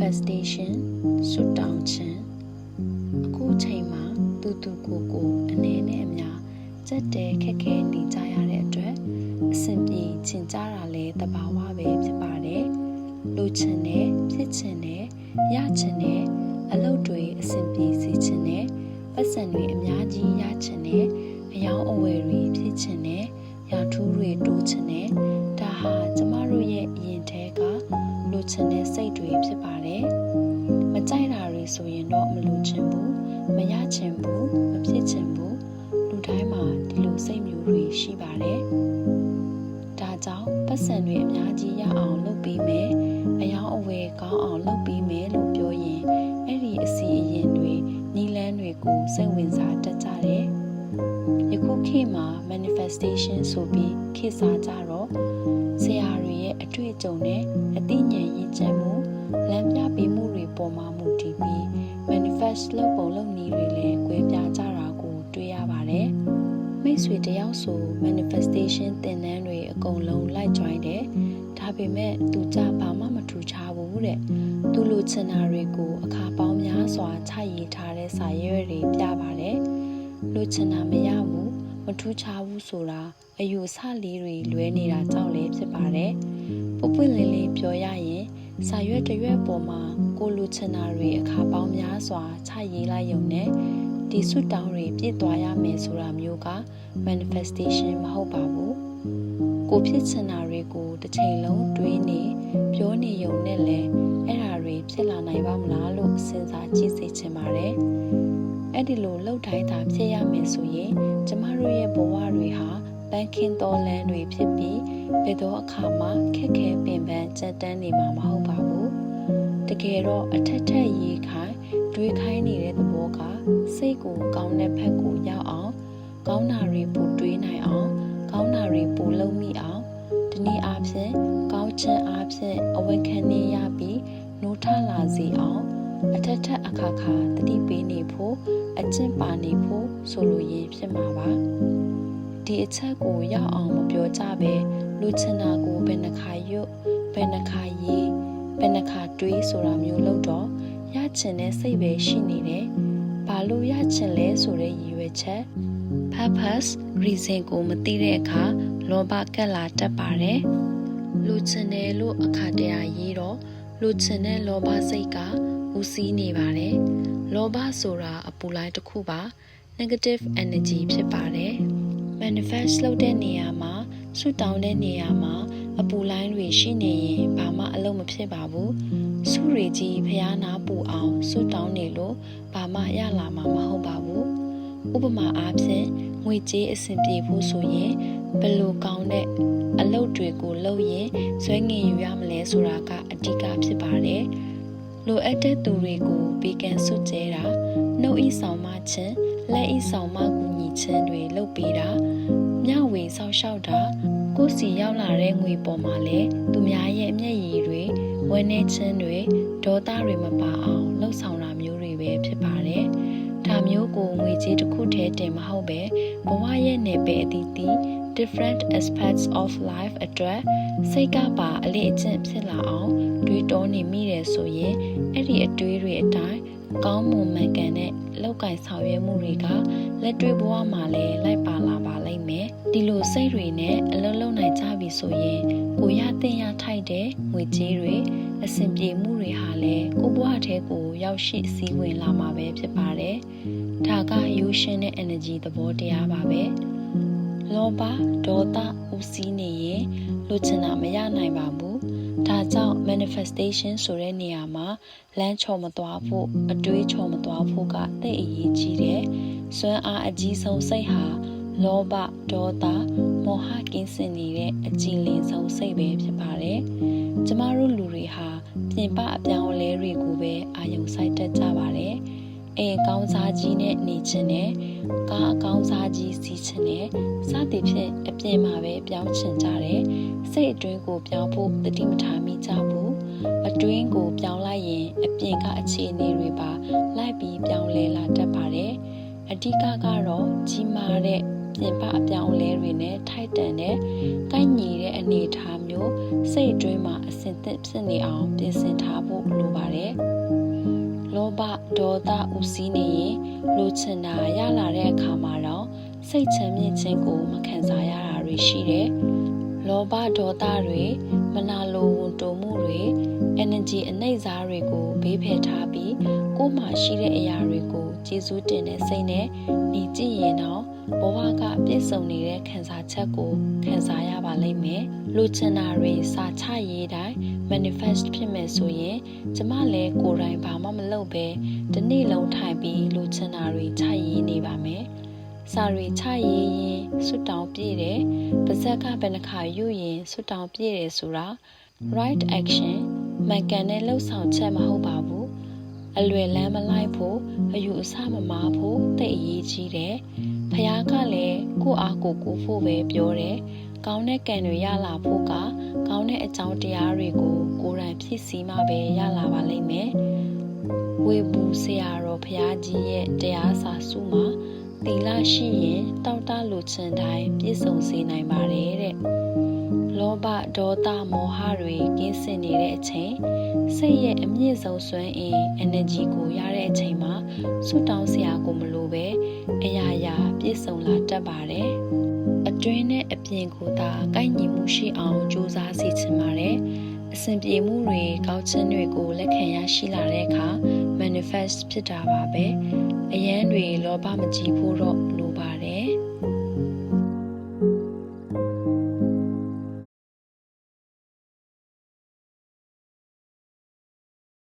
manifestation စွတ်တောင်းခြင်းအခုချိန်မှာတူတူကိုကိုအနေနဲ့အများစက်တဲခက်ခဲနေကြရတဲ့အတွက်အဆင်ပြေချင်ကြတာလဲတဘာဝပဲဖြစ်ပါတယ်လူချင်တယ်ဖြစ်ချင်တယ်ရချင်တယ်အလုပ်တွေအဆင်ပြေစေချင်တယ်ပတ်စံတွေအများကြီးရချင်တယ်အယောင်အဝယ်တွေဖြစ်ချင်တယ်ရာထူးတွေတိုးချင်တယ်ဒါဟာကျမတို့ရဲ့အရင်တည်းကလူ ချင်တဲ့စိတ်တွေဖြစ်ပါတယ်မကြိုက်တာတွေဆိုရင်တော့မလူချင်ဘူးမရချင်ဘူးမဖြစ်ချင်ဘူးလူတိုင်းမှာဒီလိုစိတ်မျိုးတွေရှိပါတယ်ဒါကြောင့်ပတ်စံတွေအများကြီးရအောင်လုပ်ပေးမယ်အယောင်အဝယ်ကောင်းအောင်လုပ်ပေးမယ်လို့ပြောရင်အဲ့ဒီအစီအရင်တွေနီလန်းတွေကိုစိတ်ဝင်စားတတ်ကြတယ်ယခုခေတ်မှာ manifestation ဆိုပြီးခေတ်စားကြတော့ဆရာတွေ ရဲ့အတွေ့အကြုံနဲ့အသိဉာဏ်ရင့်ကျက်မှုလမ်းပြပေးမှုတွေပေါ်မှာမူတည်ပြီး manifest လုပ်ပုံလုပ်နည်းတွေလည်းကွဲပြားကြတာကိုတွေ့ရပါတယ်မိတ်ဆွေတယောက်ဆို manifestation သင်တန်းတွေအကုန်လုံးလိုက် join တယ်ဒါပေမဲ့သူကြဘာမှမထူခြားဘူးတဲ့သူလိုချင်တာတွေကိုအခါပေါင်းများစွာချရေးထားတဲ့စာရွက်တွေပြပါတယ်လိုချင်တာမရဘူးမထူးခြားဘူးဆိုတာအယူအဆလေးတွေလွဲနေတာကြောင့်လည်းဖြစ်ပါတယ် ပုပ်ပွင့်လင်းလင်းပြောရရင်စာရွက်တစ်ရွက်ပေါ်မှာကိုလိုချင်တာတွေအခါပေါင်းများစွာချရေးလိုက်ရုံနဲ့ဒီဆွတောင်းတွေပြည့်သွားရမယ်ဆိုတာမျိုးက manifestation မဟုတ်ပါဘူးကိုဖြစ်ချင်တာတွေကိုတစ်ချိန်လုံးတွေးနေပြောနေရုံနဲ့လည်းအဲ့ဓာတွေဖြစ်လာနိုင်ပါမလားလို့စဉ်းစားကြည့်စေချင်ပါတယ်အဲ့ဒီလိုလှုပ်တိုင်းသာဖြစ်ရမယ်ဆိုရင်ကျမတို့ရဲ့ဘဝတွေဟာ ပန်းခင်းတော်လန်းတွေဖြစ်ပြီးဘယ်တော့အခါမှခက်ခဲပင်ပန်းကြက်တန်းနေမှာမဟုတ်ပါဘူးတကယ်တော့အထက်ထက်ရေးခိုင်းတွေးခိုင်းနေတဲ့သဘောကစိတ်ကိုကောင်းတဲ့ဘက်ကိုရောက်အောင်ကောင်းတာတွေပိုတွေးနိုင်အောင်ကောင်းတာတွေပိုလုပ်မိအောင်ဒီနေ့အားဖြင့်ကောင်းခြင်းအားဖြင့်အဝတ်ခံနေရပြီးနိုးထလာစေအောင်အထက်ထက်အခါခါတတိပေးနေဖို့အကျင့်ပါနေဖို့ဆိုလိုရင်းဖြစ်မှာပါ ဒီအချက်ကိုရောက်အောင်မပြောကြပဲလူချင်တာကိုဘယ်နှခါရွတ်ဘယ်နှခါရေးဘယ်နှခါတွေးဆိုတာမျိုးလို့တော့ရချင်တဲ့စိတ်ပဲရှိနေတယ်ဘာလို့ရချင်လဲဆိုတဲ့ရည်ရွယ်ချက် purpose reason ကိုမသိတဲ့အခါလောဘကက်လာတတ်ပါတယ်လူချင်တယ်လို့အခါတရရေးတော့လူချင်တဲ့လောဘစိတ်ကဦးစီးနေပါတယ်လောဘဆိုတာအပူလိုင်းတစ်ခုပါ negative energy ဖြစ်ပါတယ် manifest လုပ်တဲ့နေရာမှာဆွတောင်းတဲ့နေရာမှာအပူလိုင်းတွေရှိနေရင်ဘာမှအလုပ်မဖြစ်ပါဘူးဆုရီကြီးဖျားနာပူအောင်ဆွတောင်းနေလို့ဘာမှရလာမှာမဟုတ်ပါဘူးဥပမာအားဖြင့်ငွေကြေးအဆင်ပြေဖို့ဆိုရင်ဘယ်လိုကောင်းတဲ့အလုပ်တွေကိုလုပ်ရင်ဇွဲငင်ယူရမလဲဆိုတာကအဓိကဖြစ်ပါတယ်လိုအပ်တဲ့သူတွေကိုဘေးကန်ဆွတ်ကျဲတာနှုတ်ဤဆောင်မခြင်းလက်ဤဆောင်မကူညီခြင်းတွေလုပ်ပေးတာ လာတဲ့ငွေပေါ်မှာလဲသူများရဲ့အမျက်ရည်တွေဝန်းနေခြင်းတွေဒေါသတွေမပါအောင်လှုပ်ဆောင်တာမျိုးတွေပဲဖြစ်ပါတယ်ဒါမျိုးကိုငွေကြေးတစ်ခုတည်းတင်မဟုတ်ပဲဘဝရဲ့နယ်ပယ်အသီးသီး different aspects of life အတွက်စိတ်ကပါအလေးအကျင့်ဖြစ်လာအောင်တွေးတောနေမိတယ်ဆိုရင်အဲ့ဒီအတွေးတွေအတိုင်း ကောင်းမွန်မှန်ကန်တဲ့လောက်ကင်ဆောင်ရွက်မှုတွေကလက်တွေ့ဘဝမှာလည်းလိုက်ပါလာပါလိမ့်မယ်ဒီလိုစိတ်တွေနဲ့အလုံးလုံးနိုင်ကြပြီဆိုရင်ကိုရတင်ရထိုက်တဲ့ငွေကြေးတွေအဆင်ပြေမှုတွေဟာလည်းကိုဘဝထဲကိုရောက်ရှိစည်းဝင်လာမှာပဲဖြစ်ပါတယ်ဒါကယူရှင်တဲ့ energy သဘောတရားပါပဲလောဘဒေါသဦးစီးနေရင်လိုချင်တာမရနိုင်ပါဘူး ဒါကြောင့် manifestation ဆိုတဲ့နေရာမှာလမ်းချော်မသွားဖို့အတွေးချော်မသွားဖို့ကသိအရေးကြီးတယ်။စွမ်းအားအကြီးဆုံးစိတ်ဟာလောဘဒေါသမောဟကင်းစင်နေတဲ့အကြည်လင်ဆုံးစိတ်ပဲဖြစ်ပါတယ်။ကျမတို့လူတွေဟာပြင်ပအပြောင်းအလဲတွေကိုပဲအာရုံစိုက်တတ်ကြပါတယ်။ အိမ်ကောင်းစားကြီးနဲ့နေခြင်းနဲ့ကားအကောင်းစားကြီးစီးခြင်းနဲ့စသည်ဖြင့်အပြင်မှာပဲပြောင်းချင်ကြတယ်စိတ်အတွင်းကိုပြောင်းဖို့တတိမထားမိကြဘူးအတွင်းကိုပြောင်းလိုက်ရင်အပြင်ကအခြေအနေတွေပါလိုက်ပြီးပြောင်းလဲလာတတ်ပါတယ်အဓိကကတော့ကြီးမားတဲ့ပပြင်ပအပြောင်းအလဲတွေနဲ့ထိုက်တန်တဲ့ကိုက်ညီတဲ့အနေအထားမျိုးစိတ်အတွင်းမှာအစဉ်သင့်ဖြစ်နေအောင်ပြင်ဆင်ထားဖို့လိုပါတယ်။ လောဘဒေါသဥစည်းနေရင်လိုချင်တာရလာတဲ့အခါမှာတော့စိတ်ချမ်းမြေ့ခြင်းကို မခံစားရတာတွေရှိတယ်။လောဘဒေါသတွေမနာလိုဝန်တိုမှုတွေ energy အနှိမ့်စားတွေကိုဘေးဖယ်ထားပြီး ကိုယ်မှာရှိတဲ့အရာတွေကိုကျေးဇူးတင်တဲ့စိတ်နဲ့နေကြည့်ရင်တော့ဘဝကပြည့်စုံနေတဲ့ခံစားချက်ကိုခံစားရပါလိမ့်မယ်။လူချင်တာတွေစာချရေးတိုင်း manifest ဖြစ်မယ်ဆိုရင်ကျမလည်းကိုယ်တိုင်ဘာမှမလုပ်ပဲဒီနေ့လုံးထိုင်ပြီးလူချင်တာတွေချရေးနေပါမယ်။စာရီချရေးရင်ဆွတ်တောင်းပြည့်တယ်။ပါဇက်ကဘယ်နှခါယူရင်ဆွတ်တောင်းပြည့်တယ်ဆိုတာ right action မှန်ကန်တဲ့လှုပ်ဆောင်ချက်မဟုတ်ပါဘူး အလွယ်လမ်းမလိုက်ဖို့အယူအဆမမာဖို့တိတ်အရေးကြီးတယ်ဖះကလည်းကိုအားကိုကိုဖို့ပဲပြောတယ်ကောင်းတဲ့ကံတွေရလာဖို့ကကောင်းတဲ့အကြောင်းတရားတွေကိုကိုယ်တိုင်ဖြည့်ဆည်းမှပဲရလာပါလိမ့်မယ်ဝေဘူးဆရာတော်ဖះကြီးရဲ့တရားစာစုမှာသီလရှိရင်တောက်တလူချင်တိုင်းပြည့်စုံစေနိုင်ပါတယ်တဲ့ လောဘဒေါသမောဟတွေကင်းစင်နေတဲ့အချိန်စိတ်ရဲ့အမြင့်ဆုံးစွမ်းအင် energy ကိုရတဲ့အချိန်မှာဆွတ်တောင်းစရာကိုမလိုပဲအရာရာပြည့်စုံလာတတ်ပါတယ်အတွင်းနဲ့အပြင်ကိုသာကိုက်ညီမှုရှိအောင်ကြိုးစားစီချင်ပါတယ်အစဉ်ပြေမှုတွေကောက်ချင်းတွေကိုလက်ခံရရှိလာတဲ့အခါ manifest ဖြစ်တာပါပဲအရန်တွေလောဘမကြည့်ဖို့တော့လိုပါတယ်